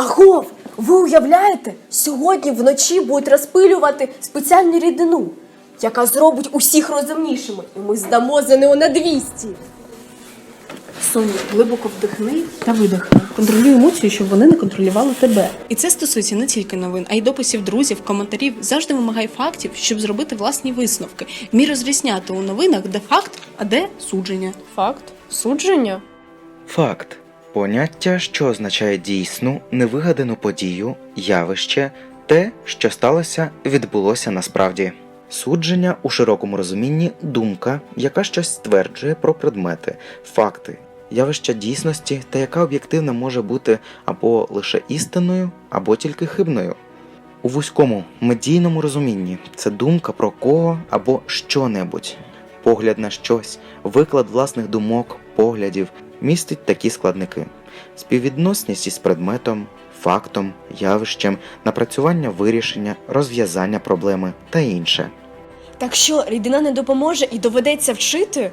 Агов, ви уявляєте? Сьогодні вночі будуть розпилювати спеціальну рідину, яка зробить усіх розумнішими, і ми здамо ЗНО на 200. Соню, глибоко вдихни та видихни. Контролюй емоції, щоб вони не контролювали тебе. І це стосується не тільки новин, а й дописів друзів, коментарів. Завжди вимагай фактів, щоб зробити власні висновки. Вмій розрізняти у новинах, де факт, а де судження. Факт? Судження? Факт поняття, що означає дійсну, невигадану подію, явище, те, що сталося, відбулося насправді. Судження у широкому розумінні думка, яка щось стверджує про предмети, факти, явища дійсності та яка об'єктивно може бути або лише істинною, або тільки хибною. У вузькому медійному розумінні це думка про кого або що-небудь, погляд на щось, виклад власних думок, поглядів містить такі складники: співвідносність із предметом, фактом, явищем, напрацювання вирішення, розв'язання проблеми та інше. Так що рідина не допоможе і доведеться вчити?